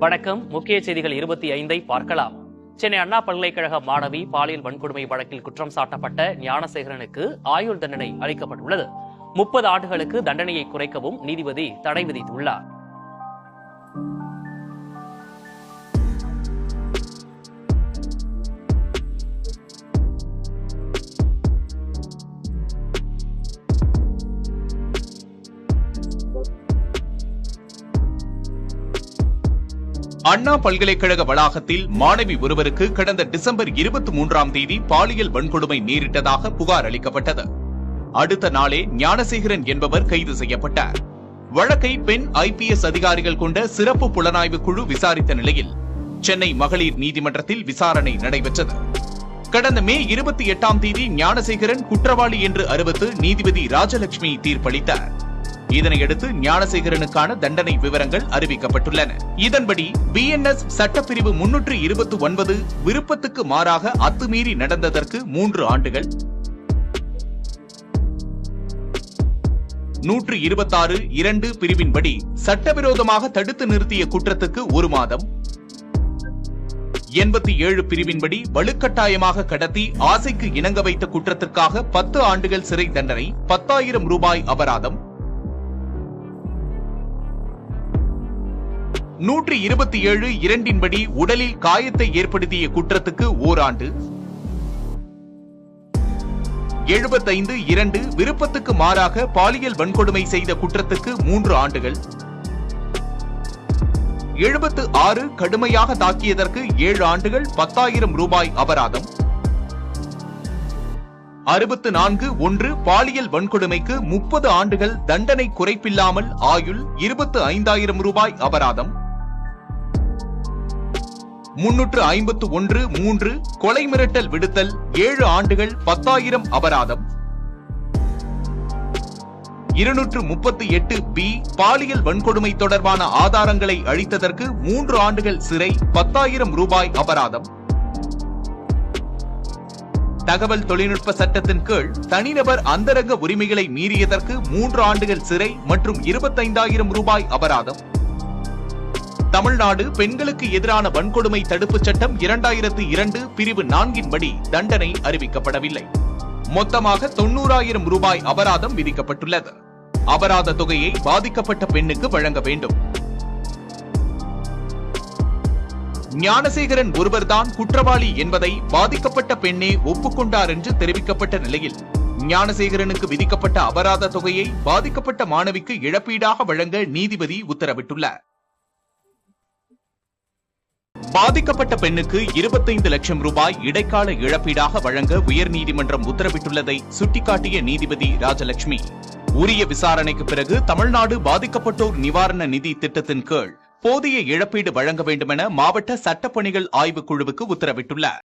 வணக்கம். முக்கிய செய்திகள் இருபத்தி ஐந்தை பார்க்கலாம். சென்னை அண்ணா பல்கலைக்கழக மாணவி பாலியல் வன்கொடுமை வழக்கில் குற்றம் சாட்டப்பட்ட ஞானசேகரனுக்கு ஆயுள் தண்டனை அளிக்கப்பட்டுள்ளது. முப்பது ஆண்டுகளுக்கு தண்டனையை குறைக்கவும் நீதிபதி தடை விதித்துள்ளார். அண்ணா பல்கலைக்கழக வளாகத்தில் மாணவி ஒருவருக்கு கடந்த டிசம்பர் இருபத்தி மூன்றாம் தேதி பாலியல் வன்கொடுமை நேரிட்டதாக புகார் அளிக்கப்பட்டது. அடுத்த நாளே ஞானசேகரன் என்பவர் கைது செய்யப்பட்டார். வழக்கை பெண் ஐபிஎஸ் அதிகாரிகள் கொண்ட சிறப்பு புலனாய்வு குழு விசாரித்த நிலையில் சென்னை மகளிர் நீதிமன்றத்தில் விசாரணை நடைபெற்றது. கடந்த மே இருபத்தி எட்டாம் தேதி ஞானசேகரன் குற்றவாளி என்று அறிவித்து நீதிபதி ராஜலட்சுமி தீர்ப்பளித்தார். இதனையடுத்து ஞானசேகரனுக்கான தண்டனை விவரங்கள் அறிவிக்கப்பட்டுள்ளன. இதன்படி பிஎன்எஸ் சட்டப்பிரிவு முன்னூற்று இருபத்தி ஒன்பது விருப்பத்துக்கு மாறாக அத்துமீறி நடந்ததற்கு மூன்று ஆண்டுகள். நூற்று இருபத்தாறு இரண்டு பிரிவின்படி சட்டவிரோதமாக தடுத்து நிறுத்திய குற்றத்துக்கு ஒரு மாதம். எண்பத்தி ஏழு பிரிவின்படி வலுக்கட்டாயமாக கடத்தி ஆசைக்கு இணங்க வைத்த குற்றத்திற்காக பத்து ஆண்டுகள் சிறை தண்டனை பத்தாயிரம் ரூபாய் அபராதம். நூற்றி இருபத்தி ஏழு இரண்டின்படி உடலில் காயத்தை ஏற்படுத்திய குற்றத்துக்கு ஓராண்டு. எழுபத்தைந்து இரண்டு விருப்பத்துக்கு மாறாக பாலியல் வன்கொடுமை செய்த குற்றத்துக்கு மூன்று ஆண்டுகள். எழுபத்து ஆறு கடுமையாக தாக்கியதற்கு ஏழு ஆண்டுகள் பத்தாயிரம் ரூபாய் அபராதம். அறுபத்து நான்கு ஒன்று பாலியல் வன்கொடுமைக்கு முப்பது ஆண்டுகள் தண்டனை குறைப்பில்லாமல் ஆயுள் இருபத்து ஐந்தாயிரம் ரூபாய் அபராதம். முன்னூற்று ஐம்பத்து ஒன்று மூன்று கொலை மிரட்டல் விடுத்தல் ஏழு ஆண்டுகள் பத்தாயிரம் அபராதம். இருநூற்று முப்பத்தி எட்டு பி பாலியல் வன்கொடுமை தொடர்பான ஆதாரங்களை அழித்ததற்கு மூன்று ஆண்டுகள் சிறை பத்தாயிரம் ரூபாய் அபராதம். தகவல் தொழில்நுட்ப சட்டத்தின் கீழ் தனிநபர் அந்தரங்க உரிமைகளை மீறியதற்கு மூன்று ஆண்டுகள் சிறை மற்றும் இருபத்தைந்தாயிரம் ரூபாய் அபராதம். தமிழ்நாடு பெண்களுக்கு எதிரான வன்கொடுமை தடுப்புச் சட்டம் இரண்டாயிரத்து இரண்டு பிரிவு நான்கின்படி தண்டனை அறிவிக்கப்படவில்லை. மொத்தமாக தொன்னூறாயிரம் ரூபாய் அபராதம் விதிக்கப்பட்டுள்ளது. அபராத தொகையை பாதிக்கப்பட்ட பெண்ணுக்கு வழங்க வேண்டும். ஞானசேகரன் ஒருவர்தான் குற்றவாளி என்பதை பாதிக்கப்பட்ட பெண்ணே ஒப்புக்கொண்டார் என்று தெரிவிக்கப்பட்ட நிலையில் ஞானசேகரனுக்கு விதிக்கப்பட்ட அபராத தொகையை பாதிக்கப்பட்ட மாணவிக்கு இழப்பீடாக வழங்க நீதிபதி உத்தரவிட்டுள்ளார். பாதிக்கப்பட்ட பெண்ணுக்கு இருபத்தைந்து லட்சம் ரூபாய் இடைக்கால இழப்பீடாக வழங்க உயர்நீதிமன்றம் உத்தரவிட்டுள்ளதை சுட்டிக்காட்டிய நீதிபதி ராஜலட்சுமி. உரிய விசாரணைக்கு பிறகு தமிழ்நாடு பாதிக்கப்பட்டோர் நிவாரண நிதி திட்டத்தின் கீழ் போதிய இழப்பீடு வழங்க வேண்டுமென மாவட்ட சட்டப்பணிகள் ஆய்வுக் குழுவுக்கு உத்தரவிட்டுள்ளார்.